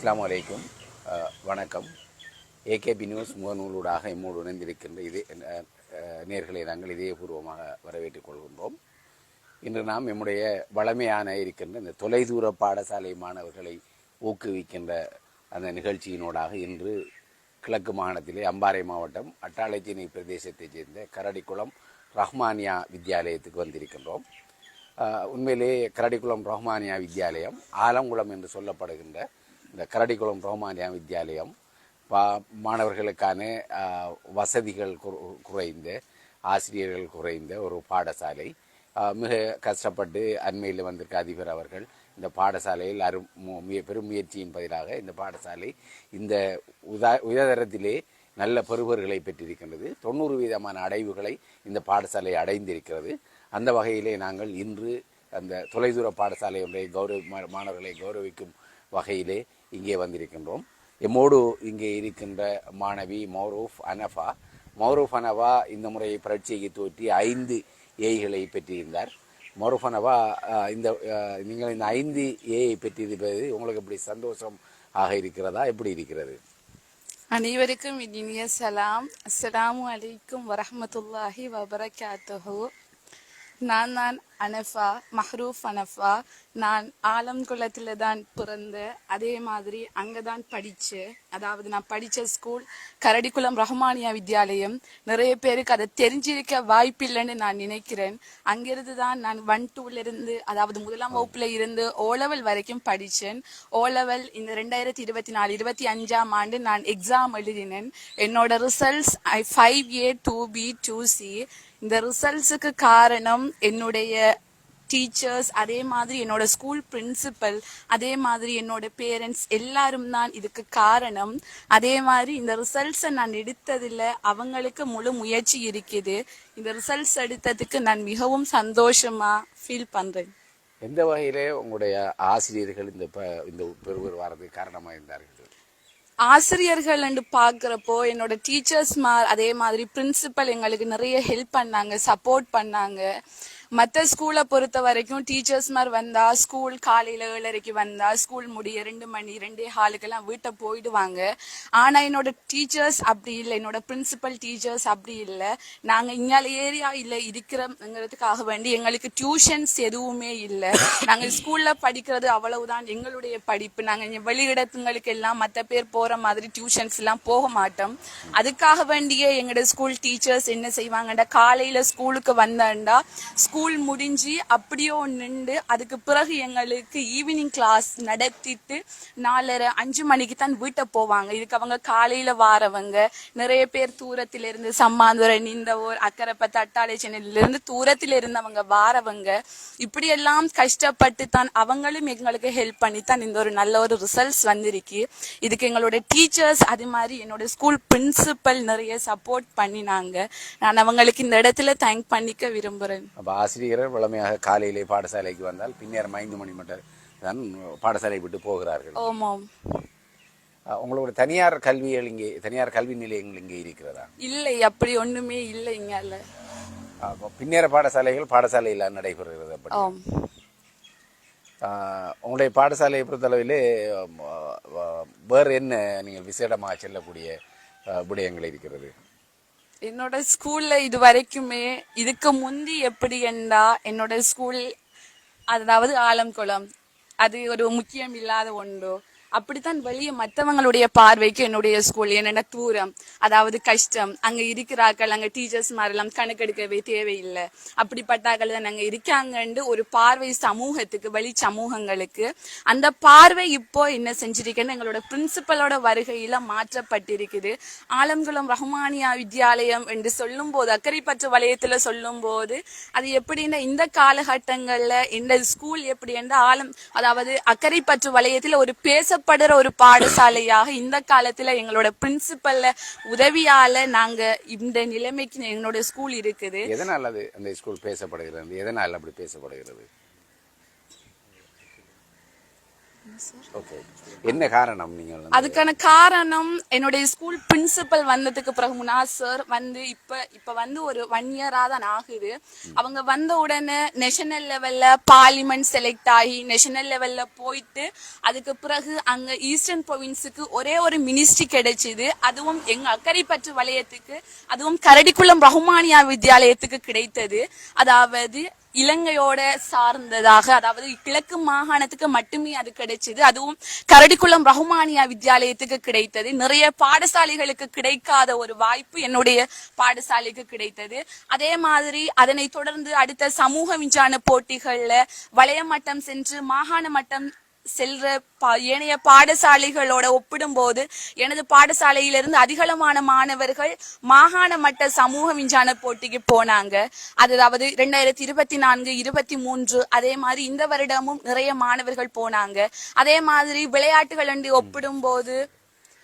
அஸ்ஸலாமு அலைக்கும். வணக்கம். ஏகேபி நியூஸ் முகநூலூடாக எம்மோடு இணைந்திருக்கின்ற இதே நேர்களை நாங்கள் இதயபூர்வமாக வரவேற்றுக் கொள்கின்றோம். இன்று நாம் நம்முடைய வளமையான இருக்கின்ற இந்த தொலைதூர பாடசாலை மாணவர்களை ஊக்குவிக்கின்ற அந்த நிகழ்ச்சியினோடாக இன்று கிழக்கு மாகாணத்திலே அம்பாறை மாவட்டம் அட்டாளைச்சினை பிரதேசத்தைச் சேர்ந்த கரடிக்குளம் ரஹ்மானியா வித்யாலயத்துக்கு வந்திருக்கின்றோம். உண்மையிலேயே உண்மையிலே கரடிக்குளம் ரஹ்மானியா வித்யாலயம் ஆலங்குளம் என்று சொல்லப்படுகின்ற இந்த கரடிக்குளம் ரோமானியா வித்யாலயம் பா- மாணவர்களுக்கான வசதிகள் குறு- குறைந்த ஆசிரியர்கள் குறைந்த ஒரு பாடசாலை. மிக கஷ்டப்பட்டு அண்மையில் வந்திருக்க அதிபர் அவர்கள் இந்த பாடசாலையில் அரும் பெரும் முயற்சியின் பதிலாக இந்த பாடசாலை இந்த உதா உயர்தரத்திலே நல்ல பெறுபர்களை பெற்றிருக்கின்றது. தொண்ணூறு வீதமான அடைவுகளை இந்த பாடசாலை அடைந்திருக்கிறது. அந்த வகையிலே நாங்கள் இன்று அந்த தொலைதூர பாடசாலை ஒன்றை கௌரவ மாணவர்களை கௌரவிக்கும் வகையிலே இங்கே வந்திருக்கின்றோம். எம்மோடு இங்கே இருக்கின்ற மாணவி மௌரூஃப் அனஃபா. மௌரூஃப் அனவா இந்த முறை பரீட்சைக்கு தோற்றி ஐந்து ஏய்களை பெற்றிருந்தார். மௌரூஃப் அனவா இந்த நீங்கள் இந்த ஐந்து ஏயை பெற்றிருப்பது உங்களுக்கு எப்படி சந்தோஷம் ஆக இருக்கிறதா? எப்படி இருக்கிறது? அனைவருக்கும் இனிய சலாம். அஸ்ஸலாமு அலைக்கும் வரமத்துல்லாஹி வபரகாத்துஹு. நான் நான் அனஃபா மஹ்ரூஃப் அனஃபா நான் ஆலங்குளத்தில் தான் பிறந்த அதே மாதிரி அங்கே தான் படித்தேன் அதாவது நான் படித்த ஸ்கூல் கரடிக்குளம் ரஹ்மானியா வித்யாலயம். நிறைய பேருக்கு அதை தெரிஞ்சிருக்க வாய்ப்பில்லைன்னு நான் நினைக்கிறேன். அங்கிருந்து தான் நான் ஒன் டூலேருந்து அதாவது முதலாம் வகுப்பில் இருந்து ஓ லெவல் வரைக்கும் படித்தேன் ஓ லெவல் இந்த ரெண்டாயிரத்தி இருபத்தி நாலு இருபத்தி அஞ்சாம் ஆண்டு நான் எக்ஸாம் எழுதினேன். என்னோட results I five A two B two C இந்த ரிசல்ட்ஸுக்கு காரணம் என்னுடைய டீச்சர்ஸ் அதே மாதிரி என்னோட ஸ்கூல் பிரின்சிபல் அதே மாதிரி என்னோட பேரண்ட்ஸ் எல்லாரும் தான் இதுக்கு காரணம். அதே மாதிரி இந்த ரிசல்ட்ஸை நான் எடுத்ததில் அவங்களுக்கு முழு முயற்சி இருக்குது. இந்த ரிசல்ட்ஸ் எடுத்ததுக்கு நான் மிகவும் சந்தோஷமா ஃபீல் பண்றேன். எந்த வகையிலே உங்களுடைய ஆசிரியர்கள் இந்த இந்த பெறுவர் வரதுக்கு காரணமாக இருந்தார்கள் ஆசிரியர்கள் என்று பாக்குறப்போ என்னோட டீச்சர்ஸ் அதே மாதிரி பிரின்சிபல் எங்களுக்கு நிறைய ஹெல்ப் பண்ணாங்க சப்போர்ட் பண்ணாங்க. மற்ற ஸ்கூலை பொறுத்த வரைக்கும் டீச்சர்ஸ் மாதிரி வந்தா ஸ்கூல் காலையில ஏழரைக்கு வந்தா ஸ்கூல் முடிய ரெண்டு மணி ரெண்டே ஹாலுக்கெல்லாம் வீட்டை போயிடுவாங்க. ஆனா என்னோட டீச்சர்ஸ் அப்படி இல்லை. என்னோட பிரின்சிபல் டீச்சர்ஸ் அப்படி இல்லை. நாங்க இங்கால ஏரியா இல்ல இருக்கிறோங்கிறதுக்காக வேண்டி எங்களுக்கு டியூஷன்ஸ் எதுவுமே இல்லை. நாங்க ஸ்கூல்ல படிக்கிறது அவ்வளவுதான். எங்களுடைய படிப்பு நாங்க வெளியிடத்துங்களுக்கு எல்லாம் மற்ற பேர் போற மாதிரி டியூஷன்ஸ் எல்லாம் போக மாட்டோம். அதுக்காக வேண்டியே எங்களோட ஸ்கூல் டீச்சர்ஸ் என்ன செய்வாங்கடா காலையில ஸ்கூலுக்கு வந்தாண்டா ஸ்கூல் ஸ்கூல் முடிஞ்சு அப்படியோ நின்று அதுக்கு பிறகு எங்களுக்கு ஈவினிங் கிளாஸ் நடத்திட்டு நாலரை அஞ்சு மணிக்கு தான் வீட்டை போவாங்க. இதுக்கு அவங்க காலையில வாரவங்க. நிறைய பேர் தூரத்துல இருந்து சம்மாந்துறை நின்றவோர் அக்கரைப்பத்து அட்டாளை சென்னையில இருந்து தூரத்துல அவங்க வாரவங்க. இப்படி எல்லாம் கஷ்டப்பட்டு தான் அவங்களும் எங்களுக்கு ஹெல்ப் பண்ணி தான் இந்த ஒரு நல்ல ஒரு ரிசல்ட்ஸ் வந்திருக்கு. இதுக்கு எங்களோட டீச்சர்ஸ் அது மாதிரி என்னோட ஸ்கூல் பிரின்சிபல் நிறைய சப்போர்ட் பண்ணினாங்க. நான் அவங்களுக்கு இந்த இடத்துல தேங்க் பண்ணிக்க விரும்புறேன். ஆசிரியர்கள் வழமையாக காலையிலே பாடசாலைக்கு வந்தால் பின்னர் ஐந்து மணி மட்டும் தான் பாடசாலை விட்டு போகிறார்கள். உங்களோட தனியார் கல்விகள் இங்கே தனியார் கல்வி நிலையங்கள் இங்கே இருக்கிறதா? இல்லை அப்படி ஒண்ணுமே இல்லை அப்போ பின்னேற பாடசாலைகள் பாடசாலையில் நடைபெறுகிறது அப்படி. உங்களுடைய பாடசாலையை பொறுத்தளவிலே வேறு என்ன நீங்கள் விசேடமாக செல்லக்கூடிய விடயங்கள் இருக்கிறது? என்னோட ஸ்கூல்ல இது வரைக்குமே இதுக்கு முந்தி எப்படி என்றா என்னோட ஸ்கூல் அதாவது ஆலம்குளம் அது ஒரு முக்கியம் இல்லாத ஒன்று. அப்படித்தான் வெளியே மற்றவங்களுடைய பார்வைக்கு என்னுடைய ஸ்கூல் என்னென்ன தூரம் அதாவது கஷ்டம் அங்க இருக்கிறார்கள் அங்க டீச்சர்ஸ் மாதிரிலாம் கணக்கெடுக்கவே தேவையில்லை. அப்படிப்பட்டார்கள் தான் அங்க இருக்காங்கன்னு ஒரு பார்வை சமூகத்துக்கு வெளி சமூகங்களுக்கு அந்த பார்வை இப்போ என்ன செஞ்சிருக்கேன்னு எங்களோட பிரின்சிபலோட வருகையில மாற்றப்பட்டிருக்குது. ஆலம்குளம் ரஹ்மானியா வித்யாலயம் என்று சொல்லும் போது அக்கறைப்பற்ற வலயத்துல சொல்லும் போது அது எப்படின்னா இந்த காலகட்டங்கள்ல இந்த ஸ்கூல் எப்படி என்ற ஆலம் அதாவது அக்கரைப்பற்று வலயத்துல ஒரு பேச பேசப்படுற ஒரு பாடசாலையாக இந்த காலத்துல எங்களோட பிரின்சிபல்ல உதவியால நாங்க இந்த நிலைமைக்கு எங்களோட ஸ்கூல் இருக்குது. எதனால் அது அந்த ஸ்கூல் பேசப்படுகிறது? எதனால் அப்படி பேசப்படுகிறது? ஓகே என்ன காரணம் நீங்கள் அதுக்கான காரணம் என்னுடைய ஸ்கூல் பிரின்சிபல் வந்ததுக்கு பிறகு முனாஸ் சார் வந்து இப்ப இப்ப வந்து ஒரு ஒன் இயரா தான் ஆகுது. அவங்க வந்த உடனே நேஷனல் லெவல்ல பார்லிமெண்ட் செலக்ட் ஆகி நேஷனல் லெவல்ல போயிட்டு அதுக்கு பிறகு அங்க ஈஸ்டர்ன் ப்ரொவின்ஸுக்கு ஒரே ஒரு மினிஸ்ட்ரி கிடைச்சது. அதுவும் எங்க அக்கறைப்பற்று வலயத்துக்கு அதுவும் கரடிக்குளம் ரஹ்மானியா வித்யாலயத்துக்கு கிடைத்தது. அதாவது இலங்கையோட சார்ந்ததாக அதாவது கிழக்கு மாகாணத்துக்கு மட்டுமே அது கிடைச்சது. அதுவும் கரடிக்குளம் ரஹ்மானியா வித்யாலயத்துக்கு கிடைத்தது. நிறைய பாடசாலைகளுக்கு கிடைக்காத ஒரு வாய்ப்பு என்னுடைய பாடசாலைக்கு கிடைத்தது. அதே மாதிரி அதனை தொடர்ந்து அடுத்த சமூக விஞ்ஞான போட்டிகள்ல வளையமட்டம் மட்டம் சென்று மாகாண மட்டம் செல்ற பா- ஏனைய பாடசாலைகளோட ஒப்பிடும்போது எனது பாடசாலையிலிருந்து அதிகளமான மாணவர்கள் மாகாண மட்ட சமூக விஞ்ஞான போட்டிக்கு போனாங்க. அதாவது ரெண்டாயிரத்தி இருபத்தி நான்கு இருபத்தி மூன்று அதே மாதிரி இந்த வருடமும் நிறைய மாணவர்கள் போனாங்க. அதே மாதிரி விளையாட்டுகள் என்று ஒப்பிடும்போது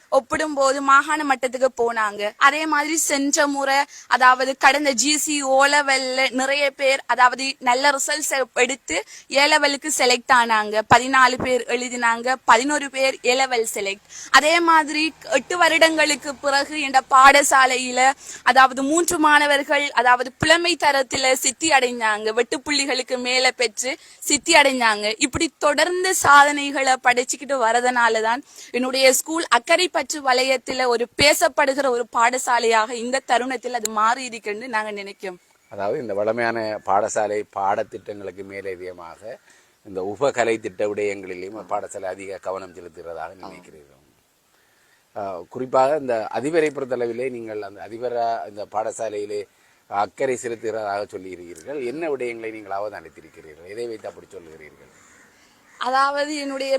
ஒப்பிடும்போது மாகாண மட்டத்துக்கு போனாங்க. அதே மாதிரி சென்ற முறை அதாவது கடந்த ஜிசி ஓலவெல்ல நிறைய பேர் அதாவது நல்ல ரிசல்ட்ஸ் எடுத்து ஏலவலுக்கு செலக்ட் ஆனாங்க. பதினாலு பேர் எழுதினாங்க பதினோரு பேர் ஏலவல் செலக்ட் அதே மாதிரி எட்டு வருடங்களுக்கு பிறகு என்ற பாடசாலையில அதாவது மூன்று மாணவர்கள் அதாவது புலமை தரத்துல சித்தி அடைஞ்சாங்க. வெட்டுப்புள்ளிகளுக்கு மேல பெற்று சித்தி அடைஞ்சாங்க. இப்படி தொடர்ந்து சாதனைகளை படைச்சுக்கிட்டு வரதுனாலதான் என்னுடைய ஸ்கூல் அக்கறை பற்று வலயத்துல ஒரு பேசப்படுகிற ஒரு பாடசாலையாக இந்த தருணத்தில் அது மாறி இருக்குன்னு நாங்க நினைக்கிறோம். அதாவது இந்த வளமையான பாடசாலை பாடத்திட்டங்களுக்கு மேலதிகமாக இந்த உபகலை திட்ட விடயங்களிலும் பாடசாலை அதிக கவனம் செலுத்துகிறதாக நினைக்கிறீர்கள் குறிப்பாக இந்த அதிபரை பொறுத்தளவிலே நீங்கள் அந்த அதிபரா இந்த பாடசாலையிலே அக்கறை செலுத்துகிறதாக சொல்லியிருக்கிறீர்கள். என்ன விடயங்களை நீங்கள் அவதானித்திருக்கிறீர்கள்? எதை வைத்து அப்படி சொல்லுகிறீர்கள் அதாவது என்னுடைய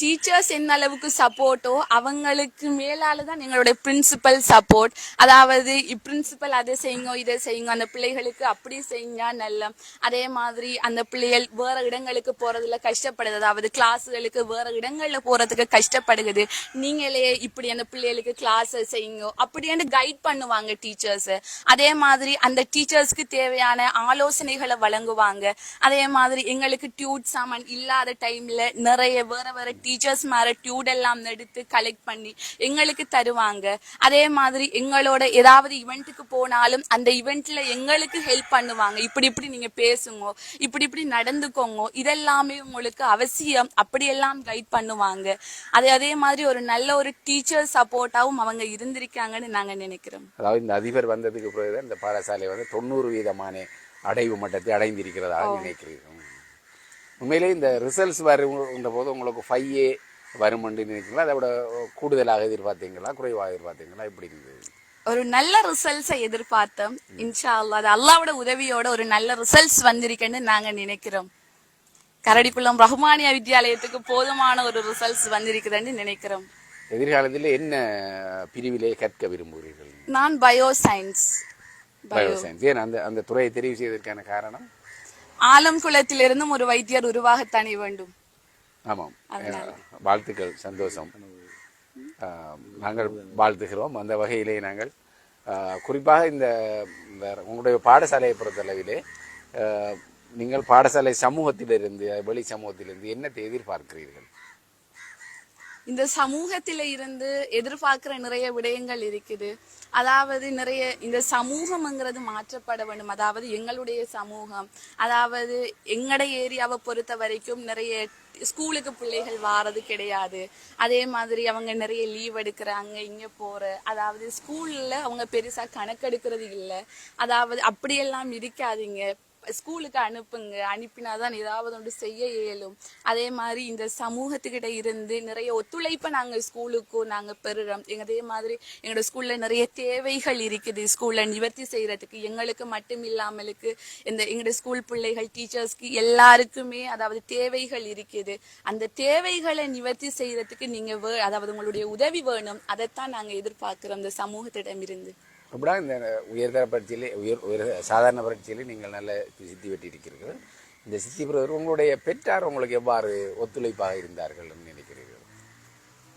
டீச்சர்ஸ் என்ன அளவுக்கு சப்போர்ட்டோ அவங்களுக்கு மேலால தான் எங்களுடைய பிரின்சிபல் சப்போர்ட் அதாவது பிரின்சிபல் அதை செய்யுங்க இதை செய்யுங்க அந்த பிள்ளைகளுக்கு அப்படி செய்யுங்க நல்ல. அதே மாதிரி அந்த பிள்ளைகள் வேற இடங்களுக்கு போறதுல கஷ்டப்படுது. அதாவது கிளாஸுகளுக்கு வேற இடங்கள்ல போறதுக்கு கஷ்டப்படுகிறது நீங்களே இப்படி அந்த பிள்ளைகளுக்கு கிளாஸ் செய்யுங்க அப்படின்னு கைட் பண்ணுவாங்க டீச்சர்ஸ் அதே மாதிரி அந்த டீச்சர்ஸ்க்கு தேவையான ஆலோசனைகளை வழங்குவாங்க. அதே மாதிரி எங்களுக்கு டியூட் சாமான் இல்லாத டைம்ல நிறைய வேற வேற டீச்சர்ஸ் மேல டியூட் எல்லாம் எடுத்து கலெக்ட் பண்ணி எங்களுக்கு தருவாங்க. அதே மாதிரி எங்களோட ஏதாவது இவெண்ட்டுக்கு போனாலும் அந்த இவெண்ட்ல எங்களுக்கு ஹெல்ப் பண்ணுவாங்க. இப்படி இப்படி நீங்க பேசுங்க இப்படி இப்படி நடந்துக்கோங்க இதெல்லாமே உங்களுக்கு அவசியம். அப்படியெல்லாம் கைட் பண்ணுவாங்க. அதே அதே மாதிரி ஒரு நல்ல ஒரு டீச்சர் சப்போர்ட்டாவும் அவங்க இருந்திருக்காங்கன்னு நாங்க நினைக்கிறோம். அதாவது இந்த அதிபர் வந்ததுக்கு பிறகுதான் இந்த பாடசாலை வந்து தொண்ணூறு வீதமான அடைவு மட்டத்தை அடைந்திருக்கிறதாக நினைக்கிறீர்கள். உண்மையிலே இந்த ரிசல்ட்ஸ் வருகின்ற போது உங்களுக்கு ஃபைவ் ஏ வரும் என்று நினைக்கிறீங்களா? அதை விட கூடுதலாக எதிர்பார்த்தீங்களா? குறைவாக எதிர்பார்த்தீங்களா? எப்படி இருந்தது? ஒரு நல்ல ரிசல்ட்ஸை எதிர்பார்த்தோம். இன்ஷா அல்லாஹ் அது அல்லாவோட உதவியோட ஒரு நல்ல ரிசல்ட்ஸ் வந்திருக்குன்னு நாங்க நினைக்கிறோம். கரடிக்குளம் ரஹ்மானியா வித்யாலயத்துக்கு போதுமான ஒரு ரிசல்ட்ஸ் வந்திருக்குதுன்னு நினைக்கிறோம். எதிர்காலத்தில் என்ன பிரிவிலே கற்க விரும்புகிறீர்கள்? நான் பயோ சயின்ஸ் பயோ சயின்ஸ் ஏன் அந்த அந்த துறையை தெரிவு செய்வதற்கான காரணம்? ஆலம் குளத்திலிருந்தும் ஒரு வைத்தியர் உருவாகத்தானே வேண்டும். ஆமாம். வாழ்த்துக்கள் சந்தோஷம். நாங்கள் வாழ்த்துகிறோம். அந்த வகையிலே நாங்கள் குறிப்பாக இந்த உங்களுடைய பாடசாலையை பொறுத்தளவிலே நீங்கள் பாடசாலை சமூகத்திலிருந்து வெளி சமூகத்திலிருந்து என்னத்தை எதிர்பார்க்கிறீர்கள் இந்த சமூகத்தில இருந்து எதிர்பார்க்கிற நிறைய விடயங்கள் இருக்குது. அதாவது நிறைய இந்த சமூகம்ங்கிறது மாற்றப்பட வேண்டும். அதாவது எங்களுடைய சமூகம் அதாவது எங்கட ஏரியாவை பொறுத்த வரைக்கும் நிறைய ஸ்கூலுக்கு பிள்ளைகள் வாரது கிடையாது. அதே மாதிரி அவங்க நிறைய லீவ் எடுக்கிறாங்க இங்க போற அதாவது ஸ்கூல்ல அவங்க பெருசா கணக்கெடுக்கிறது இல்லை. அதாவது அப்படியெல்லாம் இருக்காதீங்க. ஸ்கூலுக்கு அனுப்புங்க. அனுப்பினாதான் ஏதாவது ஒன்று செய்ய இயலும். அதே மாதிரி இந்த சமூகத்துக்கிட்ட இருந்து நிறைய ஒத்துழைப்பை நாங்கள் ஸ்கூலுக்கும் நாங்கள் பெறுகிறோம் அதே மாதிரி எங்களோட ஸ்கூல்ல நிறைய தேவைகள் இருக்குது. ஸ்கூல்ல நிவர்த்தி செய்யறதுக்கு எங்களுக்கு மட்டும் இல்லாமலுக்கு இந்த எங்களோட ஸ்கூல் பிள்ளைகள் டீச்சர்ஸ்க்கு எல்லாருக்குமே அதாவது தேவைகள் இருக்குது. அந்த தேவைகளை நிவர்த்தி செய்யறதுக்கு நீங்க வே- அதாவது உங்களுடைய உதவி வேணும். அதைத்தான் நாங்கள் எதிர்பார்க்கிறோம் இந்த சமூகத்திடம் இருந்து அப்படின்னா இந்த உயர்தர பரீட்சையிலே உயர் உயர் சாதாரண பரீட்சையிலே நீங்கள் நல்ல சித்தி வெட்டியிருக்கிறீர்கள். இந்த சித்தி பெறுவதற்கு உங்களுடைய பெற்றார் உங்களுக்கு எவ்வாறு ஒத்துழைப்பாக இருந்தார்கள் என்று நினைக்கிறீர்கள்?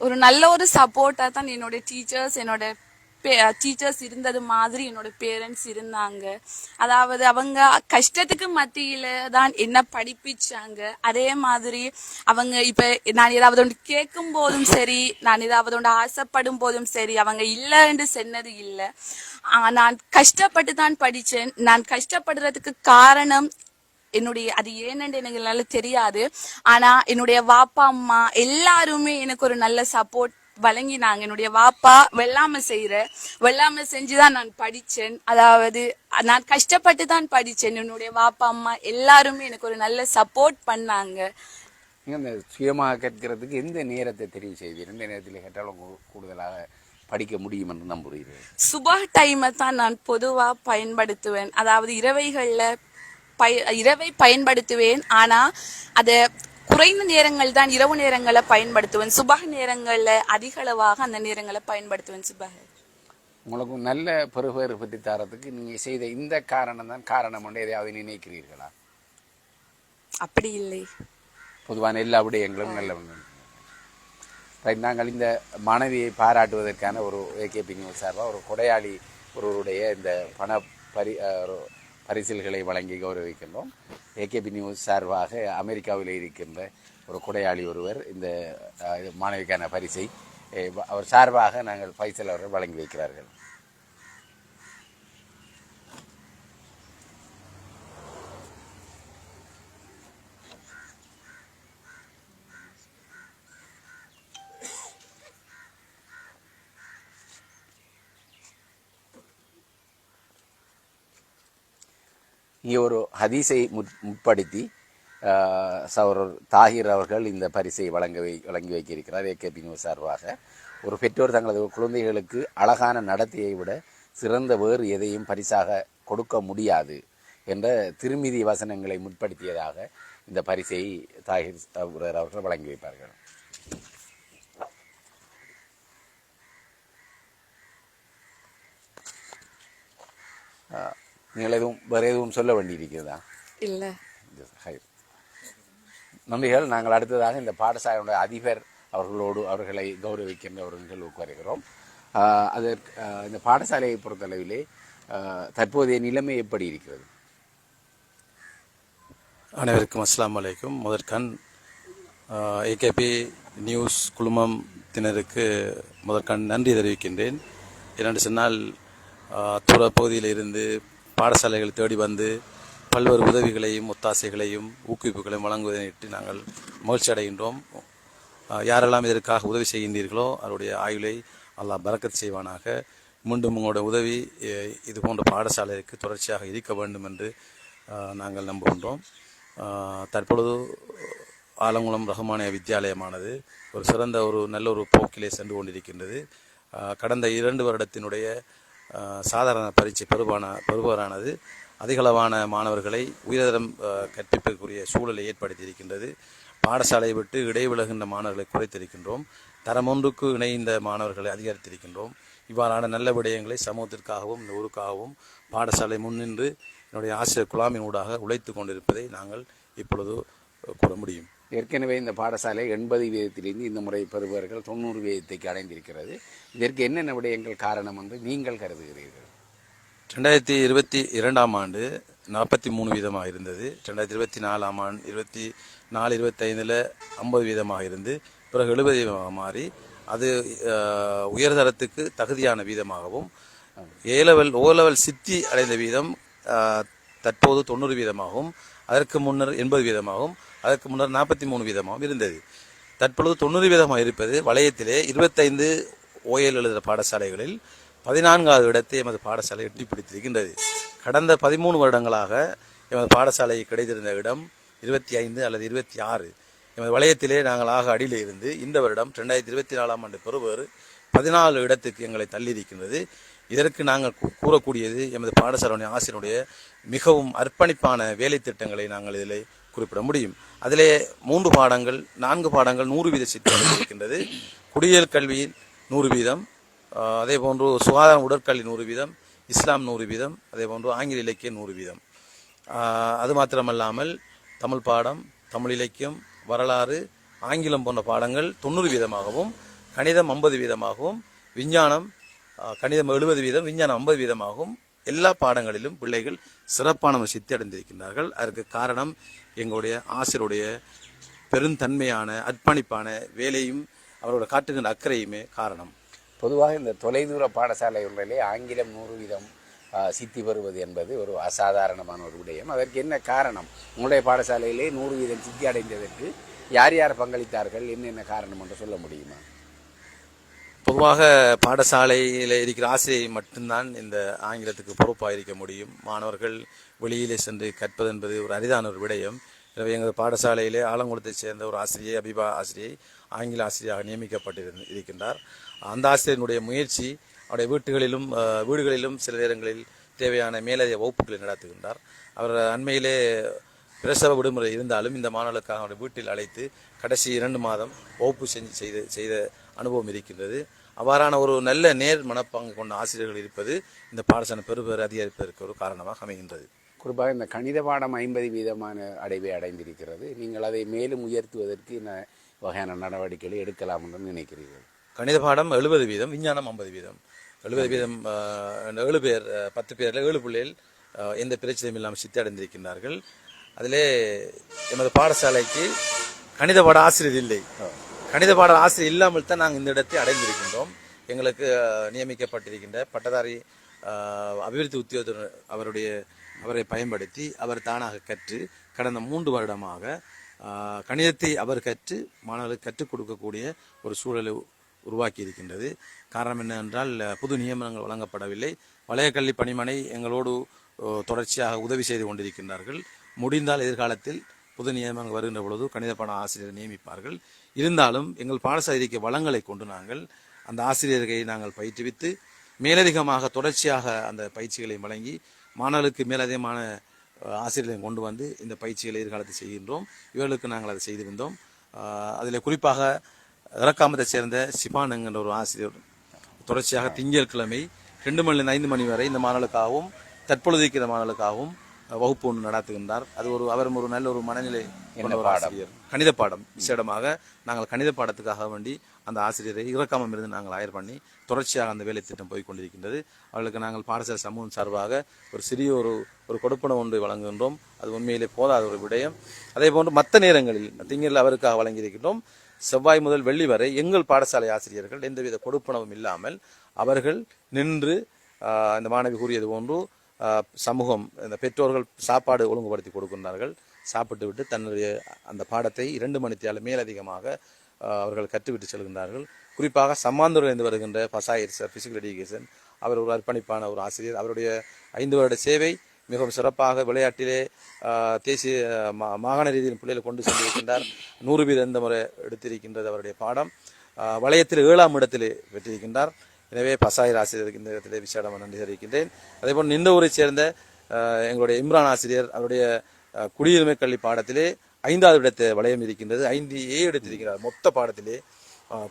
ஒரு நல்ல ஒரு சப்போர்ட்டாக தான் என்னோட டீச்சர்ஸ் என்னோட டீச்சர்ஸ் இருந்தது மாதிரி என்னோட பேரண்ட்ஸ் இருந்தாங்க. அதாவது அவங்க கஷ்டத்துக்கு மத்தியில தான் என்ன படிப்பிச்சாங்க. அதே மாதிரி அவங்க இப்ப நான் ஏதாவது ஒன்று கேட்கும் போதும் சரி நான் ஏதாவது ஒன்று ஆசைப்படும் போதும் சரி அவங்க இல்லைன்னு சொன்னது இல்லை. நான் கஷ்டப்பட்டு தான் படிச்சேன். நான் கஷ்டப்படுறதுக்கு காரணம் என்னுடைய அது ஏன்னு எனக்கு நல்லா தெரியாது. ஆனா என்னுடைய வாப்பா அம்மா எல்லாருமே எனக்கு ஒரு நல்ல சப்போர்ட் வழங்கினாங்க. என்னுடைய வாப்பா வெள்ளாமை செய்யற வெள்ளாமை செஞ்சுதான் நான் படிச்சேன். அதாவது நான் கஷ்டப்பட்டு தான் படிச்சேன். என்னுடைய வாப்பா அம்மா எல்லாருமே எனக்கு ஒரு நல்ல சப்போர்ட் பண்ணாங்க. இந்த சுயமாக கற்கிறதுக்கு எந்த நேரத்தை தெரிவு செய்வீர் எந்த நேரத்தில் கேட்டாலும் கூடுதலாக படிக்க முடியும் என்று நம்புகிறீர்கள் சுபா டைமை தான் நான் பொதுவா பயன்படுத்துவேன். அதாவது இரவைகள்ல பய இரவை பயன்படுத்துவேன். ஆனா அத குறைந்த நேரங்கள் தான் இரவு நேரங்களை பயன்படுத்துவேன். சுபக நேரங்கள்ல அதிக அளவாக அந்த நேரங்களை பயன்படுத்துவேன் சுபக உங்களுக்கு நல்ல பெறுபேறு பற்றி தரத்துக்கு நீங்கள் செய்த இந்த காரணம் தான் காரணம் என்று எதையாவது நினைக்கிறீர்களா? அப்படி இல்லை. பொதுவான எல்லா விடயங்களும் நல்ல நாங்கள் இந்த மாணவியை பாராட்டுவதற்கான ஒரு ஏகேபி நியூஸ் சார்பாக ஒரு கொடையாளி ஒருவருடைய இந்த பண பரி பரிசில்களை வழங்கி கௌரவிக்கின்றோம். ஏகேபி நியூஸ் சார்பாக அமெரிக்காவில் இருக்கின்ற ஒரு கொடையாளி ஒருவர் இந்த இது மாணவிக்கான பரிசை அவர் சார்பாக நாங்கள் பைசல் அவர்கள் வழங்கி வைக்கிறார்கள். இங்கே ஒரு ஹதீஸை முற்படுத்தி சவரர் தாகிர் அவர்கள் இந்த பரிசை வழங்க வை வழங்கி வைக்கியிருக்கிறார் ஏகேபி நியூஸ் சார்பாக. ஒரு பெற்றோர் தங்களது குழந்தைகளுக்கு அழகான நடத்தையை விட சிறந்த வேறு எதையும் பரிசாக கொடுக்க முடியாது என்ற திருமிதி வசனங்களை முற்படுத்தியதாக இந்த பரிசை தாகிர் அவர்கள் வழங்கி வைப்பார்கள். நீங்கள் எதுவும் வேறு எதுவும் சொல்ல வேண்டியிருக்கிறதா? இல்ல. ஹை. நன்றிகள் நாங்கள் அடுத்ததாக இந்த பாடசாலையுடைய அதிபர் அவர்களோடு அவர்களை கௌரவிக்கின்ற ஒரு நிகழ்வுக்கு வருகிறோம் அதற்கு இந்த பாடசாலையை பொறுத்தளவிலே தற்போதைய நிலைமை எப்படி இருக்கிறது? அனைவருக்கும் அஸ்ஸலாமு அலைக்கும். முதற்கண் ஏகேபி நியூஸ் குழுமத்தினருக்கு முதற்கண் நன்றி தெரிவிக்கின்றேன். ஏனென்று சொன்னால் தூர பகுதியில் இருந்து பாடசாலைகள் தேடி வந்து பல்வேறு உதவிகளையும் ஒத்தாசைகளையும் ஊக்குவிப்புகளையும் வழங்குவதனையிட்டு நாங்கள் மகிழ்ச்சி அடைகின்றோம். யாரெல்லாம் இதற்காக உதவி செய்கின்றீர்களோ அவருடைய ஆயுளை அல்லாஹ் பறக்கத் செய்வானாக. மீண்டும் உங்களோட உதவி இது போன்ற பாடசாலைக்கு தொடர்ச்சியாக இருக்க வேண்டும் என்று நாங்கள் நம்புகின்றோம். தற்பொழுது ஆலங்குளம் ரகுமானிய வித்யாலயமானது ஒரு சிறந்த ஒரு நல்ல ஒரு போக்கிலே சென்று கொண்டிருக்கின்றது. கடந்த இரண்டு வருடத்தினுடைய சாதாரண பரீட்சை பருவான பெறுபவரானது அதிகளவான மாணவர்களை உயர்தரம் கற்பிப்பதற்குரிய சூழலை ஏற்படுத்தியிருக்கின்றது. பாடசாலையை விட்டு இடைவிலகின்ற மாணவர்களை குறைத்திருக்கின்றோம். தரம் ஒன்றுக்கு இணைந்த மாணவர்களை அதிகரித்திருக்கின்றோம். இவ்வாறான நல்ல விடயங்களை சமூகத்திற்காகவும் இந்த ஊருக்காகவும் பாடசாலை முன்னின்று என்னுடைய ஆசிரியர் குழாமின் ஊடாக உழைத்து கொண்டிருப்பதை நாங்கள் இப்பொழுது கூற முடியும். ஏற்கனவே இந்த பாடசாலை எண்பது வீதத்திலிருந்து இந்த முறை பெறுபவர்கள் தொண்ணூறு வீதத்தைக்கு அடைந்திருக்கிறது. இதற்கு என்னென்ன விடயங்கள் காரணம் என்று நீங்கள் கருதுகிறீர்கள்? ரெண்டாயிரத்தி இருபத்தி இரண்டாம் ஆண்டு நாற்பத்தி மூணு வீதமாக இருந்தது. ரெண்டாயிரத்தி இருபத்தி நாலாம் ஆண்டு இருபத்தி நாலு இருபத்தைந்தில் ஐம்பது வீதமாக இருந்து பிறகு எழுபது வீதமாக மாறி அது உயர்தரத்துக்கு தகுதியான வீதமாகவும் ஏ லெவல் ஓ லெவல் சித்தி அடைந்த வீதம் தற்போது தொண்ணூறு வீதமாகவும் அதற்கு முன்னர் எண்பது வீதமாகவும் அதற்கு முன்னர் நாற்பத்தி மூணு வீதமாகவும் இருந்தது. தற்பொழுது தொண்ணூறு வீதமாக இருப்பது வளையத்திலே இருபத்தைந்து ஓயல் எழுதுகிற பாடசாலைகளில் பதினான்காவது இடத்தை எமது பாடசாலை எட்டி பிடித்திருக்கின்றது. கடந்த பதிமூணு வருடங்களாக எமது பாடசாலை கிடைத்திருந்த இடம் இருபத்தி ஐந்து அல்லது இருபத்தி ஆறு. எமது வளையத்திலே நாங்கள் ஆக அடியில் இருந்து இந்த வருடம் ரெண்டாயிரத்தி இருபத்தி நாலாம் ஆண்டு பெறுவர் பதினாலு இடத்துக்கு எங்களை தள்ளியிருக்கின்றது. இதற்கு நாங்கள் கூறக்கூடியது எமது பாடசாலையுடைய ஆசிரியருடைய மிகவும் அர்ப்பணிப்பான வேலை திட்டங்களை நாங்கள் இதில் குறிப்பிட முடியும். அதிலே மூன்று பாடங்கள் நான்கு பாடங்கள் நூறு வீத சித்தங்கள் இருக்கின்றது. குடியியல் கல்வியில் நூறு வீதம் அதே போன்று சுகாதாரம் உடற்கல்வி நூறு வீதம் இஸ்லாம் நூறு வீதம் அதே போன்று ஆங்கில இலக்கியம் நூறு வீதம் அது மாத்திரமல்லாமல் தமிழ் பாடம் தமிழ் இலக்கியம் வரலாறு ஆங்கிலம் போன்ற பாடங்கள் தொண்ணூறு வீதமாகவும் கணிதம் ஐம்பது வீதமாகவும் விஞ்ஞானம் கணிதம் எழுபது வீதம் விஞ்ஞானம் ஐம்பது வீதமாகும். எல்லா பாடங்களிலும் பிள்ளைகள் சிறப்பான சித்தி அடைந்திருக்கின்றார்கள் அதற்கு காரணம் எங்களுடைய ஆசிரியருடைய பெருந்தன்மையான அர்ப்பணிப்பான வேலையும் அவரோட காட்டுகின்ற அக்கறையுமே காரணம். பொதுவாக இந்த தொலைதூர பாடசாலை ஒன்றிலே ஆங்கிலம் நூறு வீதம் சித்தி பெறுவது என்பது ஒரு அசாதாரணமான ஒரு விடயம். அதற்கு என்ன காரணம்? உங்களுடைய பாடசாலையிலே நூறு வீதம் சித்தி அடைந்ததற்கு யார் யார் பங்களித்தார்கள்? என்னென்ன காரணம் என்று சொல்ல முடியுமா? பொதுவாக பாடசாலையில் இருக்கிற ஆசிரியை மட்டும்தான் இந்த ஆங்கிலத்துக்கு பொறுப்பாக இருக்க முடியும். மாணவர்கள் வெளியிலே சென்று கற்பது என்பது ஒரு அரிதான ஒரு விடயம். எனவே எங்கள் பாடசாலையிலே ஆலங்குளத்தைச் சேர்ந்த ஒரு ஆசிரியை அபிபா ஆசிரியை ஆங்கில ஆசிரியராக நியமிக்கப்பட்டிருந்து இருக்கின்றார். அந்த ஆசிரியனுடைய முயற்சி அவருடைய வீட்டுகளிலும் வீடுகளிலும் சில நேரங்களில் தேவையான மேலதிக வகுப்புகளை நடத்துகின்றார். அவர் அண்மையிலே பிரசவ விடுமுறை இருந்தாலும் இந்த மாணவர்களுக்காக அவருடைய வீட்டில் அழைத்து கடைசி இரண்டு மாதம் வகுப்பு செஞ்சு செய்து செய்த அனுபவம் இருக்கின்றது. அவ்வாறான ஒரு நல்ல நேர் மனப்பாங்கு கொண்ட ஆசிரியர்கள் இருப்பது இந்த பாடசாலை பெறுபேறு அதிகரிப்பதற்கு ஒரு காரணமாக அமைகின்றது. குறிப்பாக இந்த கணித பாடம் ஐம்பது வீதமான அடைவை அடைந்திருக்கிறது. நீங்கள் அதை மேலும் உயர்த்துவதற்கு என்ன வகையான நடவடிக்கைகளை எடுக்கலாம் என்று நினைக்கிறீர்கள்? கணித பாடம் எழுபது வீதம் விஞ்ஞானம் ஐம்பது வீதம். எழுபது வீதம் ஏழு பேர் பத்து பேரில் ஏழு பிள்ளைகள் எந்த பிரச்சனையும் இல்லாமல் சித்தி அடைந்திருக்கின்றார்கள். அதிலே எமது பாடசாலைக்கு கணித பாட ஆசிரியர் இல்லை. கணித பாட ஆசிரியர் இல்லாமல் தான் நாங்கள் இந்த இடத்தை அடைந்திருக்கின்றோம். எங்களுக்கு நியமிக்கப்பட்டிருக்கின்ற பட்டதாரி அபிவிருத்தி உத்தியோகத்தர் அவருடைய அவரை பயன்படுத்தி அவர் தானாக கற்று கடந்த மூன்று வருடமாக கணிதத்தை அவர் கற்று மாணவர்களுக்கு கற்றுக் கொடுக்கக்கூடிய ஒரு சூழலை உருவாக்கி இருக்கின்றது காரணம் என்னவென்றால் புது நியமனங்கள் வழங்கப்படவில்லை. வலய கல்வி பணிமனை எங்களோடு தொடர்ச்சியாக உதவி செய்து கொண்டிருக்கின்றார்கள். முடிந்தால் எதிர்காலத்தில் புது நியமனங்கள் வருகின்ற பொழுது கணித பாட ஆசிரியரை நியமிப்பார்கள். இருந்தாலும் எங்கள் பாடசாலைக்கு வளங்களை கொண்டு நாங்கள் அந்த ஆசிரியர்களை நாங்கள் பயிற்றுவித்து மேலதிகமாக தொடர்ச்சியாக அந்த பயிற்சிகளை வழங்கி மாணவர்களுக்கு மேலதிகமான ஆசிரியர்களை கொண்டு வந்து இந்த பயிற்சிகளை எதிர்காலத்தில் செய்கின்றோம். இவர்களுக்கு நாங்கள் அதை செய்திருந்தோம். அதில் குறிப்பாக இறக்காமத்தை சேர்ந்த சிபான் என்கின்ற ஒரு ஆசிரியர் தொடர்ச்சியாக திங்கட்கிழமை ரெண்டு மணிலிருந்து ஐந்து மணி வரை இந்த மாணவர்களுக்காகவும் தற்பொழுது இருக்கிற மாணவர்களுக்காகவும் வகுப்பு ஒன்று நடத்துகின்றார். அது ஒரு அவரும் ஒரு நல்ல ஒரு மனநிலை ஒரு ஆசிரியர். கணித பாடம் விசேடமாக நாங்கள் கணித பாடத்துக்காக வேண்டி அந்த ஆசிரியரை இறக்காமம் இருந்து நாங்கள் ஆயர் பண்ணி தொடர்ச்சியாக அந்த வேலை திட்டம் போய் கொண்டிருக்கின்றது. அவர்களுக்கு நாங்கள் பாடசாலை சமூகம் சார்பாக ஒரு சிறிய ஒரு ஒரு கொடுப்பனம் ஒன்று வழங்குகின்றோம். அது உண்மையிலே போதாத ஒரு விடயம். அதே போன்று மற்ற நேரங்களில் திங்கள் அவருக்காக வழங்கியிருக்கின்றோம். செவ்வாய் முதல் வெள்ளி வரை எங்கள் பாடசாலை ஆசிரியர்கள் எந்தவித கொடுப்பனவும் இல்லாமல் அவர்கள் நின்று இந்த மாணவி கூறியது போன்று சமூகம் இந்த பெற்றோர்கள் சாப்பாடு ஒழுங்குபடுத்தி கொடுக்கின்றார்கள். சாப்பிட்டு விட்டு தன்னுடைய அந்த பாடத்தை இரண்டு மணித்தியால் மேலதிகமாக அவர்கள் கற்றுவிட்டு செல்கின்றார்கள். குறிப்பாக சம்மாந்தூரிலிருந்து வருகின்ற பசாயர் சார் பிசிக்கல் எஜுகேஷன் அவர் ஒரு அர்ப்பணிப்பான ஒரு ஆசிரியர். அவருடைய ஐந்து வருட சேவை மிகவும் சிறப்பாக விளையாட்டிலே தேசிய மா- மாகாண ரீதியில் பிள்ளைகளை கொண்டு சென்றிருக்கின்றார். நூறு வீத எந்த முறை எடுத்திருக்கின்றது அவருடைய பாடம். வளையத்தில் ஏழாம் இடத்திலே பெற்றிருக்கின்றார் எனவே பசாயர் ஆசிரியருக்கு இந்த இடத்திலே விசேடமாக நன்றி தெரிவிக்கின்றேன். அதேபோல் இந்த ஊரைச் சேர்ந்த எங்களுடைய இம்ரான் ஆசிரியர் அவருடைய குடியுரிமை கல்வி பாடத்திலே ஐந்தாவது இடத்தை வளையம் இருக்கின்றது ஐந்து ஏ எடுத்திருக்கிறார். மொத்த பாடத்திலே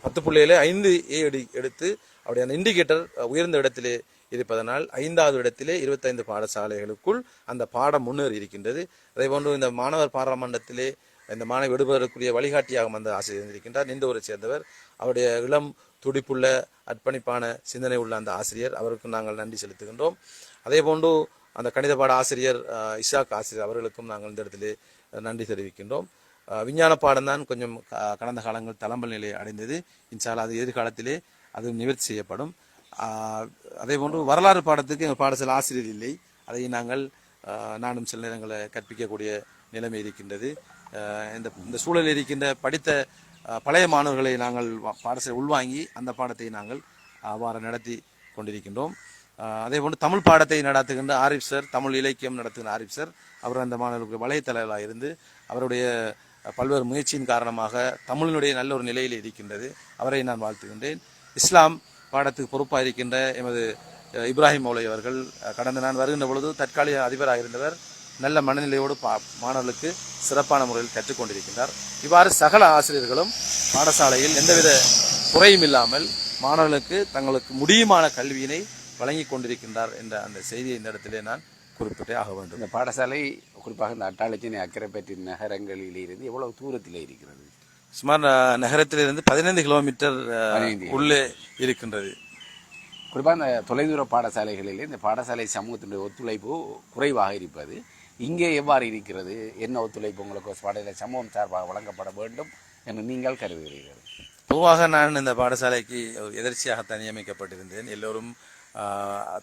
பத்து புள்ளியிலே ஐந்து ஏ எடு எடுத்து அவருடைய அந்த இண்டிகேட்டர் உயர்ந்த இடத்திலே இருப்பதனால் ஐந்தாவது இடத்திலே இருபத்தைந்து பாடசாலைகளுக்குள் அந்த பாடம் முன்னேறி இருக்கின்றது. அதே போன்று இந்த மாணவர் பாராளுமன்றத்திலே இந்த மாணவி விடுபவருக்குரிய வழிகாட்டியாக அந்த ஆசிரியர் இருக்கின்றார் நின்றவரை சேர்ந்தவர். அவருடைய இளம் துடிப்புள்ள அர்ப்பணிப்பான சிந்தனை உள்ள அந்த ஆசிரியர். அவருக்கு நாங்கள் நன்றி செலுத்துகின்றோம். அதே போன்று அந்த கணித பாட ஆசிரியர் இஷாக் ஆசிரியர் அவர்களுக்கும் நாங்கள் இந்த இடத்துல நன்றி தெரிவிக்கின்றோம். விஞ்ஞான பாடம் தான் கொஞ்சம் க- கடந்த காலங்கள் தளம்பல் நிலையை அடைந்தது. இன்ஷால்லா அது எதிர்காலத்திலே அது நிவர்த்தி செய்யப்படும். அதே போன்று வரலாறு பாடத்துக்கு எங்கள் பாடசாலை ஆசிரியர் இல்லை. அதை நாங்கள் நானும் சில நேரங்களை கற்பிக்கக்கூடிய நிலைமை இருக்கின்றது. இந்த இந்த சூழலில் இருக்கின்ற படித்த பழைய மாணவர்களை நாங்கள் வா- பாடசாலை உள்வாங்கி அந்த பாடத்தை நாங்கள் அவ்வாறு நடத்தி கொண்டிருக்கின்றோம். அதே போன்று தமிழ் பாடத்தை நடத்துகின்ற ஆரிஃப் சார் தமிழ் இலக்கியம் நடத்துகின்ற ஆரிஃப் சார் அவர் அந்த மாணவர்களுக்கு வலைத்தலைவராக இருந்து அவருடைய பல்வேறு முயற்சியின் காரணமாக தமிழினுடைய நல்ல ஒரு நிலையில் இருக்கின்றது. அவரை நான் வாழ்த்துகின்றேன். இஸ்லாம் பாடத்துக்கு பொறுப்பாக இருக்கின்ற எமது இப்ராஹிம் மௌலை அவர்கள் கடந்த நான் வருகின்ற பொழுது தற்காலிக அதிபராக இருந்தவர் நல்ல மனநிலையோடு பா மாணவர்களுக்கு சிறப்பான முறையில் கற்றுக்கொண்டிருக்கின்றார் இவ்வாறு சகல ஆசிரியர்களும் பாடசாலையில் எந்தவித குறையும் இல்லாமல் மாணவர்களுக்கு தங்களுக்கு முடியுமான கல்வியினை வழங்கி கொண்டிருக்கின்றார் என்ற அந்த செய்தியை இந்த இடத்திலே நான் குறிப்பிட்டே ஆக வேண்டும். இந்த பாடசாலை குறிப்பாக இந்த அட்டாளச்சினை அக்கரைப்பற்றி நகரங்களில் இருந்து எவ்வளவு தூரத்தில் இருக்கிறது? சுமார் நகரத்திலிருந்து பதினைந்து கிலோமீட்டர் அஹ், 15 உள்ளே இருக்கின்றது. குறிப்பாக இந்த தொலைதூர பாடசாலைகளில் இந்த பாடசாலை சமூகத்தினுடைய ஒத்துழைப்பு குறைவாக இருப்பது இங்கே எவ்வாறு இருக்கிறது? என்ன ஒத்துழைப்பு உங்களுக்கு பாடசாலை சமூகம் சார்பாக வழங்கப்பட வேண்டும் என்று நீங்கள் கருதுகிறீர்கள்? பொதுவாக நான் இந்த பாடசாலைக்கு ஒரு எதிர்ச்சியாக நியமிக்கப்பட்டிருந்தேன். எல்லோரும்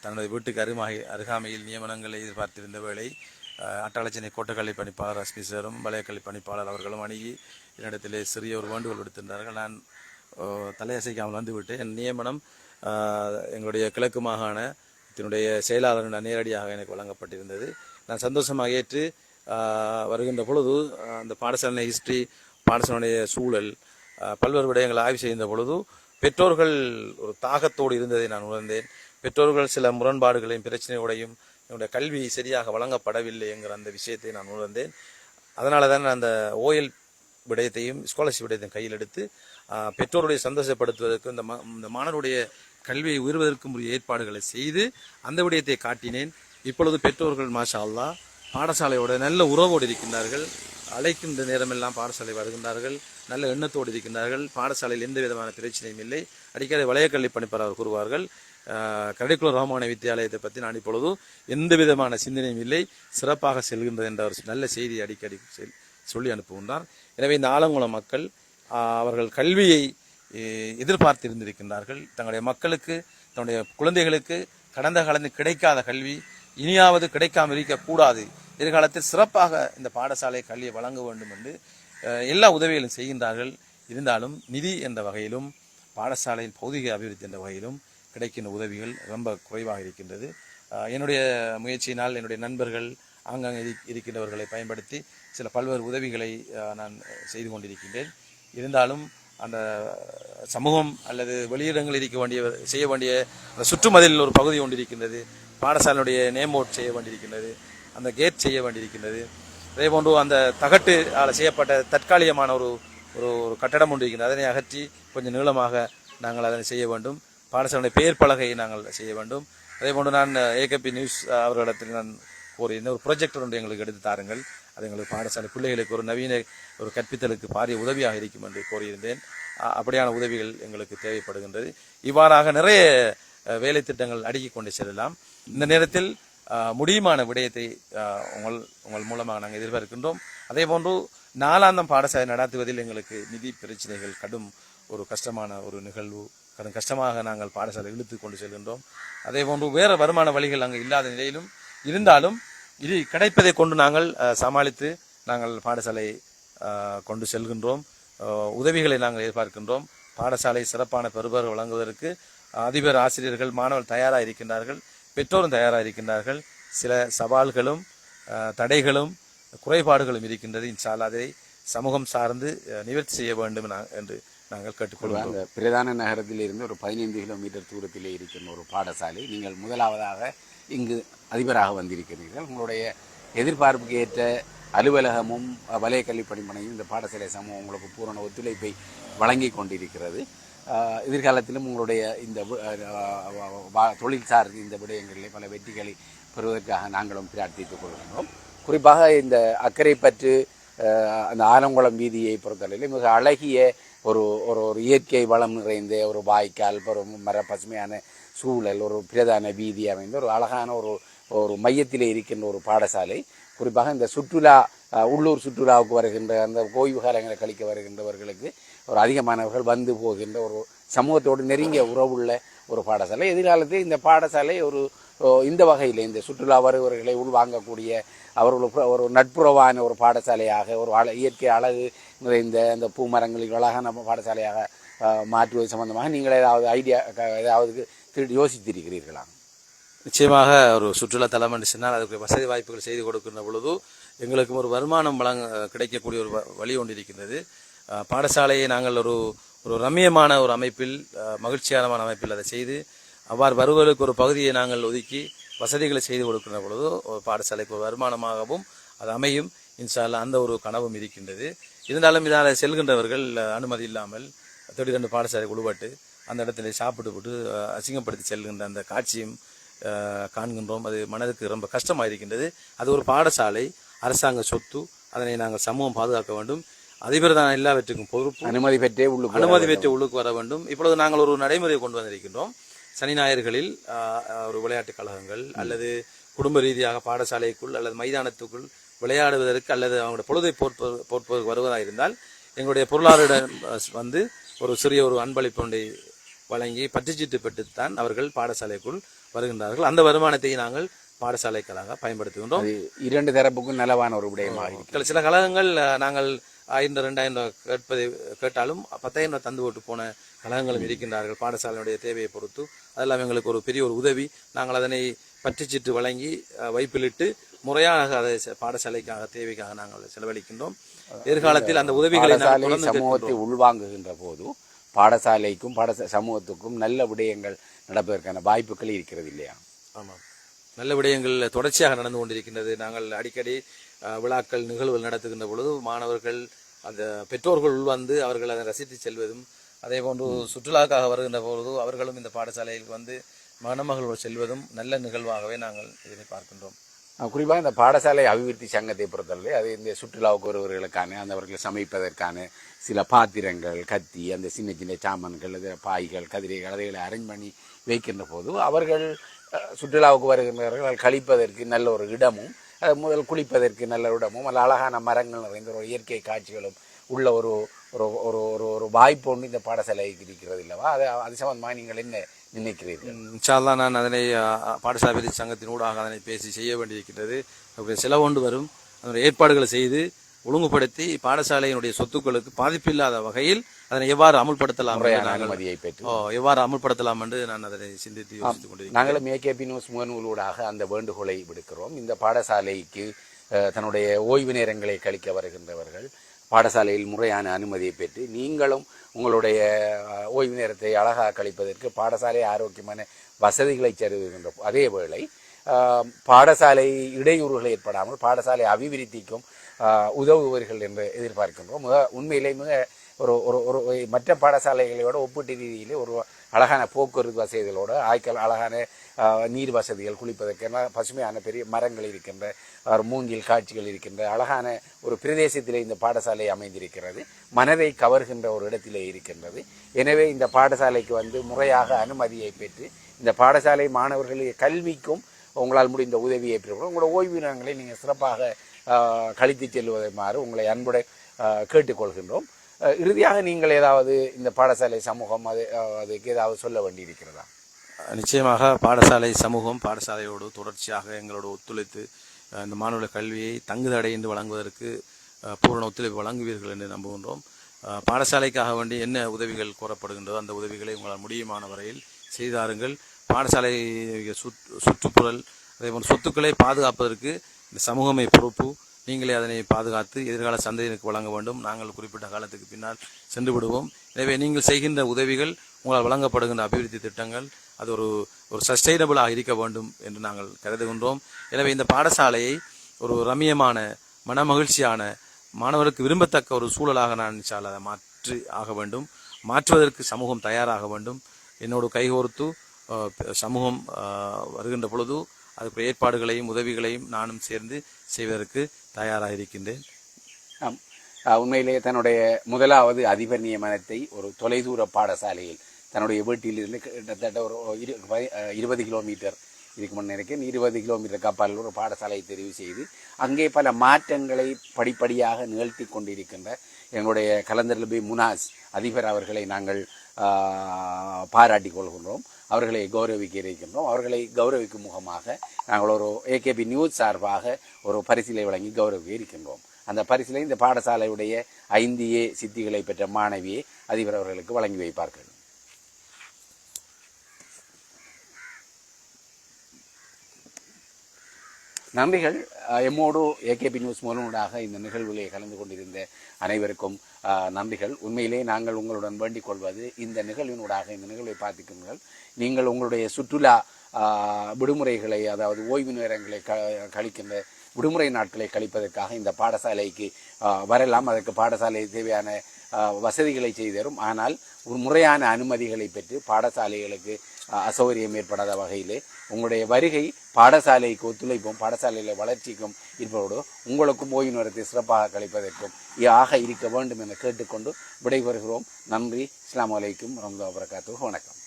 தனது வீட்டுக்கு அருமாகி அருகாமையில் நியமனங்களை எதிர்பார்த்திருந்த வேளை ஆஹ், அட்டாளச்சனை பணிப்பாளர் எஸ்பி சாரும் வலயக்கல்வி பணிப்பாளர் அவர்களும் அணுகி என்னிடத்திலே சிறிய ஒரு வேண்டுகோள் விடுத்திருந்தார்கள். நான் தலையசைக்காமல் வந்துவிட்டேன். என் நியமனம் எங்களுடைய கிழக்கு மாகாண இதனுடைய செயலாளரிடம் நேரடியாக எனக்கு வழங்கப்பட்டிருந்தது. நான் சந்தோஷமாக ஏற்று வருகின்ற பொழுது அந்த பாடசாலை ஹிஸ்ட்ரி பாடசாலைய சூழல் பல்வேறு விடயங்களை ஆய்வு செய்த பொழுது பெற்றோர்கள் ஒரு தாகத்தோடு இருந்ததை நான் உணர்ந்தேன். பெற்றோர்கள் சில முரண்பாடுகளையும் பிரச்சனையோடையும் என்னுடைய கல்வி சரியாக வழங்கப்படவில்லை என்கிற அந்த விஷயத்தை நான் உணர்ந்தேன். அதனால தான் நான் அந்த ஓஎல் விடயத்தையும் ஸ்காலர்ஷிப் விடயத்தையும் கையில் எடுத்து பெற்றோருடைய சந்தோஷப்படுத்துவதற்கு இந்த மா- இந்த மாணவருடைய கல்வியை உயர்வதற்கும் உரிய ஏற்பாடுகளை செய்து அந்த விடயத்தை காட்டினேன். இப்பொழுது பெற்றோர்கள் மாஷா அல்லா பாடசாலையோட நல்ல உறவோடு இருக்கின்றார்கள். அழைக்கின்ற நேரமெல்லாம் பாடசாலை வருகின்றார்கள். நல்ல எண்ணத்தோடு இருக்கின்றார்கள். பாடசாலையில் எந்த விதமான பிரச்சனையும் இல்லை. அடிக்கடி வளையக்கல்வி பணிப்பாளர் கூறுவார்கள். கடைக்குள ராமாயண வித்தியாலயத்தை பற்றி நான் இப்பொழுது எந்த விதமான சிந்தனையும் இல்லை. சிறப்பாக செல்கின்றது என்ற ஒரு நல்ல செய்தி அடிக்கடி சொல்லி அனுப்புகின்றார். எனவே இந்த ஆலங்குளம் மக்கள் அவர்கள் கல்வியை எதிர்பார்த்து எதிர்பார்த்திருந்திருக்கின்றார்கள். தங்களுடைய மக்களுக்கு தன்னுடைய குழந்தைகளுக்கு கடந்த காலத்தில் கிடைக்காத கல்வி இனியாவது கிடைக்காமல் இருக்கக்கூடாது. எதிர்காலத்தில் சிறப்பாக இந்த பாடசாலை கல்வியை வழங்க வேண்டும் என்று எல்லா உதவிகளும் செய்கின்றார்கள். இருந்தாலும் நிதி என்ற வகையிலும் பாடசாலையின் பௌதிக அபிவிருத்தி என்ற வகையிலும் கிடைக்கின்ற உதவிகள் ரொம்ப குறைவாக இருக்கின்றது. என்னுடைய முயற்சியினால் என்னுடைய நண்பர்கள் ஆங்காங்கே இருக்கின்றவர்களை பயன்படுத்தி சில பல்வேறு உதவிகளை நான் செய்து கொண்டிருக்கின்றேன். இருந்தாலும் அந்த சமூகம் அல்லது வெளியிடங்கள் இருக்க வேண்டிய செய்ய வேண்டிய அந்த சுற்றுமதில் ஒரு பகுதி ஒன்று இருக்கின்றது. பாடசாலையுடைய நேம் போர்ட் செய்ய வேண்டியிருக்கின்றது. அந்த கேட் செய்ய வேண்டியிருக்கின்றது. அதே போன்று அந்த தகட்டு ஆல செய்யப்பட்ட தற்காலிகமான ஒரு ஒரு ஒரு கட்டடம் ஒன்று இருக்கின்றது. அதனை அகற்றி கொஞ்சம் நீளமாக நாங்கள் அதனை செய்ய வேண்டும். பாடசாலை பெயர் பலகையை நாங்கள் செய்ய வேண்டும். அதே போன்று நான் ஏகபி நியூஸ் அவர்களிடத்தில் நான் கோரியிருந்தேன் ஒரு ப்ரொஜெக்டர் ஒன்று எங்களுக்கு எடுத்து தாருங்கள். அது எங்களுக்கு பாடசாலை பிள்ளைகளுக்கு ஒரு நவீன ஒரு கற்பித்தலுக்கு பாரிய உதவியாக இருக்கும் என்று கோரியிருந்தேன் அப்படியான உதவிகள் எங்களுக்கு தேவைப்படுகின்றது. இவ்வாறாக நிறைய வேலை திட்டங்கள் அடுக்கிக் கொண்டு செல்லலாம். இந்த நேரத்தில் முடியுமான விடயத்தை உங்கள் உங்கள் மூலமாக நாங்கள் எதிர்பார்க்கின்றோம். அதே போன்று நாலாந்தம் பாடசாலை நடத்துவதில் எங்களுக்கு நிதி பிரச்சனைகள் கடும் ஒரு கஷ்டமான ஒரு நிகழ்வு கடும் கஷ்டமாக நாங்கள் பாடசாலை இழுத்து கொண்டு செல்கின்றோம். அதே போன்று வேறு வருமான வழிகள் அங்கு இல்லாத நிலையிலும் இருந்தாலும் இது கிடைப்பதை கொண்டு நாங்கள் சமாளித்து நாங்கள் பாடசாலை கொண்டு செல்கின்றோம். உதவிகளை நாங்கள் எதிர்பார்க்கின்றோம். பாடசாலை சிறப்பான பெறுபர் வழங்குவதற்கு அதிபர் ஆசிரியர்கள் மாணவர்கள் தயாராக இருக்கின்றார்கள். பெற்றோரும் தயாராக இருக்கின்றார்கள். சில சவால்களும் தடைகளும் குறைபாடுகளும் இருக்கின்றது. இன்சால் அதை சமூகம் சார்ந்து நிவர்த்தி செய்ய வேண்டும் என்று நாங்கள் கேட்டுக்கொள்கிறோம் அந்த பிரதான நகரத்தில் இருந்து ஒரு பதினைந்து கிலோமீட்டர் தூரத்திலே இருக்கின்ற ஒரு பாடசாலை. நீங்கள் முதலாவதாக இங்கு அதிபராக வந்திருக்கிறீர்கள். உங்களுடைய எதிர்பார்ப்புக்கு ஏற்ற அலுவலகமும் வலயக்கல்வி பணிமனையும் இந்த பாடசாலை சமூகம் உங்களுக்கு பூரண ஒத்துழைப்பை வழங்கி கொண்டிருக்கிறது. எதிர்காலத்திலும் உங்களுடைய இந்த வா- தொழில்சார் இந்த விடயங்களிலே பல வெற்றிகளை பெறுவதற்காக நாங்களும் பிரார்த்தித்துக் கொள்கின்றோம். குறிப்பாக இந்த அக்கரைப்பற்று பற்று அந்த ஆலங்குளம் வீதியை பொறுத்தளவில் மிக அழகிய ஒரு ஒரு ஒரு இயற்கை வளம் நிறைந்த ஒரு வாய்க்கால் ஒரு மர பசுமையான சூழல் ஒரு பிரதான வீதி அமைந்த ஒரு அழகான ஒரு ஒரு மையத்திலே இருக்கின்ற ஒரு பாடசாலை. குறிப்பாக இந்த சுற்றுலா உள்ளூர் சுற்றுலாவுக்கு வருகின்ற அந்த ஓய்வு காலங்களை கழிக்க வருகின்றவர்களுக்கு ஒரு அதிகமானவர்கள் வந்து போகின்ற ஒரு சமூகத்தோடு நெருங்கிய உறவுள்ள ஒரு பாடசாலை. எதிர்காலத்தில் இந்த பாடசாலை ஒரு இந்த வகையில் இந்த சுற்றுலா வருபவர்களை உள்வாங்கக்கூடிய அவர்களுக்கு ஒரு நட்புறவான ஒரு பாடசாலையாக ஒரு அழ இயற்கை அழகு நிறைந்த அந்த பூமரங்களில் அழகான பாடசாலையாக மாற்றுவது சம்பந்தமாக நீங்கள் ஏதாவது ஐடியா ஏதாவது திரு- யோசித்திருக்கிறீர்களா? நிச்சயமாக ஒரு சுற்றுலா தலம் என்று சொன்னால் அதுக்கு வசதி வாய்ப்புகள் செய்து கொடுக்கின்ற பொழுது எங்களுக்கும் ஒரு வருமானம் வழங்க கிடைக்கக்கூடிய ஒரு வ- வழி ஒன்று இருக்கின்றது. பாடசாலையை நாங்கள் ஒரு ஒரு ரம்மியமான ஒரு அமைப்பில் மகிழ்ச்சியான அமைப்பில் அதை செய்து அவ்வாறு வருவதற்கு ஒரு பகுதியை நாங்கள் ஒதுக்கி வசதிகளை செய்து கொடுக்கின்ற பொழுது ஒரு பாடசாலைக்கு ஒரு வருமானமாகவும் அது அமையும். இன்ஷால்லா அந்த ஒரு கனவும் இருக்கின்றது. இருந்தாலும் இதால் செல்கின்றவர்கள் அனுமதி இல்லாமல் திடீரென்று பாடசாலை உழுவட்டு அந்த இடத்துல சாப்பிட்டு போட்டு அசிங்கப்படுத்தி செல்கின்ற அந்த காட்சியும் காண்கின்றோம். அது மனதுக்கு ரொம்ப கஷ்டமாக இருக்கின்றது அது ஒரு பாடசாலை. அரசாங்க சொத்து. அதனை நாங்கள் சமூகம் பாதுகாக்க வேண்டும். அதிபர் தான் எல்லாவற்றுக்கும் பொறுப்பு. அனுமதி பெற்றே உள்ளுக்கு அனுமதி பெற்று உள்ளுக்கு வர வேண்டும். இப்பொழுது நாங்கள் ஒரு நடைமுறையை கொண்டு வந்திருக்கின்றோம். சனி ஞாயிறுகளில் ஒரு விளையாட்டுக் கழகங்கள் அல்லது குடும்ப ரீதியாக பாடசாலைக்குள் அல்லது மைதானத்துக்குள் விளையாடுவதற்கு அல்லது அவங்களுடைய பொழுதை போற்ப போற்பதற்கு வருவதாக இருந்தால் எங்களுடைய பொருளாதாரிடம் வந்து ஒரு சிறிய ஒரு அன்பளிப்பு ஒன்றை வழங்கி பற்றுச்சீட்டு பெற்றுத்தான் அவர்கள் பாடசாலைக்குள் வருகின்றார்கள். அந்த வருமானத்தை நாங்கள் பாடசாலைக்களாக பயன்படுத்துகின்றோம். இரண்டு தரப்புக்கும் நலவான ஒரு விடயமாக சில கழகங்கள் நாங்கள் ஆயிரம் ரெண்டாயிரம் கேட்பதை கேட்டாலும் பத்தாயிரம் ரூபாய் தந்து போட்டு போன கழகங்களும் இருக்கின்றார்கள். பாடசாலையுடைய தேவையை பொறுத்து. அதெல்லாம் எங்களுக்கு ஒரு பெரிய ஒரு உதவி. நாங்கள் அதனை பற்றுச்சீட்டு வழங்கி வைப்பிலிட்டு முறையாக அதை பாடசாலைக்காக தேவைக்காக நாங்கள் செலவழிக்கின்றோம். எதிர்காலத்தில் அந்த உதவிகளை சமூகத்தை உள்வாங்குகின்ற போது பாடசாலைக்கும் பாடசா சமூகத்துக்கும் நல்ல விடயங்கள் நடப்பதற்கான வாய்ப்புகள் இருக்கிறது இல்லையா? ஆமாம் நல்ல விடயங்கள் தொடர்ச்சியாக நடந்து கொண்டிருக்கின்றது. நாங்கள் அடிக்கடி விழாக்கள் நிகழ்வுகள் நடத்துகின்ற பொழுது மாணவர்கள் அந்த பெற்றோர்கள் உள்வந்து அவர்கள் அதை ரசித்து செல்வதும் அதே போன்று சுற்றுலாக்காக வருகின்ற பொழுது அவர்களும் இந்த பாடசாலையில் வந்து மணமகளோடு செல்வதும் நல்ல நிகழ்வாகவே நாங்கள் இதனை பார்க்கின்றோம் குறிப்பாக இந்த பாடசாலை அபிவிருத்தி சங்கத்தை பொறுத்தவரை அது இந்த சுற்றுலாவுக்கு வருவர்களுக்கான அந்த அவர்களை சமைப்பதற்கான சில பாத்திரங்கள் கத்தி அந்த சின்ன சின்ன சாமான்கள் இது பாய்கள் கதிரைகள் அதைகளை அரேஞ்ச் பண்ணி வைக்கின்ற போது அவர்கள் சுற்றுலாவுக்கு வருகின்றவர்கள் கழிப்பதற்கு நல்ல ஒரு இடமும் அது முதல் குளிப்பதற்கு நல்ல இடமும் அல்ல அழகான மரங்கள் நிறைந்த ஒரு இயற்கை காட்சிகளும் உள்ள ஒரு ஒரு ஒரு ஒரு ஒரு வாய்ப்பு ஒன்று இந்த பாடசாலைக்கு இருக்கிறது இல்லவா? அது அது சம்பந்தமாக நீங்கள் என்ன நினைக்கிறீர்கள். இன்ஷால்லா நான் அதனை பாடசாலை அபிவிருத்தி சங்கத்தின் ஊடாக அதனை பேசி செய்ய வேண்டியிருக்கின்றது. அப்படி செலவொண்டு வரும். அதனுடைய ஏற்பாடுகளை செய்து ஒழுங்குபடுத்தி பாடசாலையினுடைய சொத்துக்களுக்கு பாதிப்பில்லாத வகையில் அதனை எவ்வாறு அமுல்படுத்தலாம் அனுமதியை பெற்று எவ்வாறு அமுல்படுத்தலாம் என்று நான் அதனை சிந்தித்து யோசித்துக் கொண்டிருக்கிறேன். நாங்களும் ஏகேபி நியூஸ் முகநூலூடாக அந்த வேண்டுகோளை விடுக்கிறோம். இந்த பாடசாலைக்கு தன்னுடைய ஓய்வு நேரங்களை கழிக்க வருகின்றவர்கள். பாடசாலையில் முறையான அனுமதியை பெற்று நீங்களும் உங்களுடைய ஓய்வு நேரத்தை அழகாக கழிப்பதற்கு பாடசாலை ஆரோக்கியமான வசதிகளை தருகின்ற அதே வேளை பாடசாலை இடையூறுகள் ஏற்படாமல் பாடசாலை அபிவிருத்திக்கும் உதவுபவர்கள் என்று எதிர்பார்க்கின்றோம். மிக உண்மையிலே மிக ஒரு ஒரு ஒரு மற்ற பாடசாலைகளோட ஒப்பீட்டு ரீதியிலே ஒரு அழகான போக்குவரத்து வசதிகளோடு ஆய்க்கல் அழகான நீர் வசதிகள் குளிப்பதற்கென பசுமையான பெரிய மரங்கள் இருக்கின்ற மூங்கில் காட்சிகள் இருக்கின்ற அழகான ஒரு பிரதேசத்திலே இந்த பாடசாலை அமைந்திருக்கிறது. மனதை கவர்கின்ற ஒரு இடத்திலே இருக்கின்றது. எனவே இந்த பாடசாலைக்கு வந்து முறையாக அனுமதியை பெற்று இந்த பாடசாலை மாணவர்களுடைய கல்விக்கும் உங்களால் முடிந்த உதவியை பெறுவோம். உங்களோட ஓய்வு நேரங்களை நீங்கள் சிறப்பாக ஆஹ், கழித்து செல்வதுமாறு உங்களை அன்புடன் கேட்டுக்கொள்கின்றோம். இறுதியாக நீங்கள் ஏதாவது இந்த பாடசாலை சமூகம் அது அதுக்கு ஏதாவது சொல்ல வேண்டி இருக்கிறதா நிச்சயமாக பாடசாலை சமூகம் பாடசாலையோடு தொடர்ச்சியாக எங்களோடு ஒத்துழைத்து இந்த மாநில கல்வியை தங்குதடையின்றி வழங்குவதற்கு பூரண ஒத்துழைப்பு வழங்குவீர்கள் என்று நம்புகின்றோம். பாடசாலைக்காக வேண்டி என்ன உதவிகள் கோரப்படுகின்றதோ அந்த உதவிகளை உங்களால் முடியுமான வரையில் செய்தாருங்கள். பாடசாலை சுற்று சுற்றுப்புறல் அதே போன்ற சொத்துக்களை பாதுகாப்பதற்கு இந்த சமூகமை பொறுப்பு. நீங்களே அதனை பாதுகாத்து எதிர்கால சந்ததியினருக்கு வழங்க வேண்டும். நாங்கள் குறிப்பிட்ட காலத்துக்கு பின்னால் சென்று விடுவோம். எனவே நீங்கள் செய்கின்ற உதவிகள் உங்களால் வழங்கப்படுகின்ற அபிவிருத்தி திட்டங்கள் அது ஒரு ஒரு சஸ்டைனபிளாக இருக்க வேண்டும் என்று நாங்கள் கருதுகின்றோம். எனவே இந்த பாடசாலையை ஒரு ரம்மியமான மனமகிழ்ச்சியான மாணவருக்கு விரும்பத்தக்க ஒரு சூழலாக நான் நினைச்சால் அதை மாற்றி ஆக வேண்டும். மாற்றுவதற்கு சமூகம் தயாராக வேண்டும். என்னோடு கைகோர்த்து சமூகம் வருகின்ற பொழுது அதுக்கு ஏற்பாடுகளையும் உதவிகளையும் நானும் சேர்ந்து செய்வதற்கு தயாராக இருக்கின்றேன் உண்மையிலே உண்மையிலேயே தன்னுடைய முதலாவது அதிபர் நியமனத்தை ஒரு தொலைதூர பாடசாலையில் தன்னுடைய வீட்டிலிருந்து கிட்டத்தட்ட ஒரு இரு இருபது கிலோமீட்டர் இதுக்கு முன்னே இருபது கிலோமீட்டர் கப்பாலில் ஒரு பாடசாலையை தெரிவு செய்து அங்கே பல மாற்றங்களை படிப்படியாக நிகழ்த்தி கொண்டிருக்கின்ற எங்களுடைய கலந்தர் பி முனாஸ் அதிபர் அவர்களை நாங்கள் பாராட்டி பாராட்டிக் கொள்கின்றோம். அவர்களை கௌரவிக்க இருக்கின்றோம் அவர்களை கௌரவிக்கும் முகமாக நாங்கள் ஒரு ஏகேபி நியூஸ் சார்பாக ஒரு பரிசிலை வழங்கி கௌரவிக்க இருக்கின்றோம் அந்த பரிசிலை இந்த பாடசாலையுடைய ஐந்து ஏ சித்திகளை பெற்ற மாணவியை அதிபர் அவர்களுக்கு வழங்கி வைப்பார்கள். நன்றிகள் எம்மோடு ஏகேபி நியூஸ் மூலமுடாக இந்த நிகழ்வுகளை கலந்து கொண்டிருந்த அனைவருக்கும் நன்றிகள் உண்மையிலே நாங்கள் உங்களுடன் வேண்டிக் கொள்வது இந்த நிகழ்வினூடாக இந்த நிகழ்வை பார்த்துக்கிறீர்கள் நீங்கள் உங்களுடைய சுற்றுலா விடுமுறைகளை அதாவது ஓய்வு நேரங்களை க கழிக்கின்ற விடுமுறை நாட்களை கழிப்பதற்காக இந்த பாடசாலைக்கு வரலாம். அதற்கு பாடசாலை தேவையான வசதிகளை செய்து தரும் ஆனால் ஒரு முறையான அனுமதிகளை பெற்று பாடசாலைகளுக்கு அசௌகரியம் ஏற்படாத வகையிலே உங்களுடைய வருகை பாடசாலைக்கு ஒத்துழைப்பும் பாடசாலையில வளர்ச்சிக்கும் இருப்பதோடு உங்களுக்கும் ஓய்வு நேரத்தை சிறப்பாக கழிப்பதற்கும் ஆக இருக்க வேண்டும் என கேட்டுக்கொண்டு விடைபெறுகிறோம். நன்றி. இஸ்லாம் அலைக்கும் ரம்தா வரகாத்து வணக்கம்.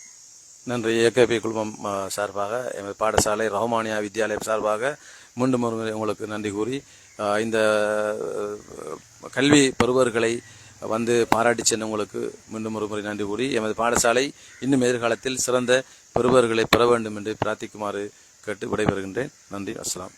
நன்றி. ஏகேபி குழுமம் சார்பாக எமது பாடசாலை ரஹ்மானியா வித்யாலயம் சார்பாக மீண்டும் ஒரு உங்களுக்கு நன்றி கூறி இந்த கல்வி பெறுபவர்களை வந்து பாராட்டி சென்னவங்களுக்கு மீண்டும் ஒரு முறை நன்றி கூறி எமது பாடசாலை இன்னும் எதிர்காலத்தில் சிறந்த பெறுபவர்களை பெற வேண்டும் என்று பிரார்த்திக்குமாறு கேட்டு விடைபெறுகின்றேன். நன்றி. அஸ்ஸலாம்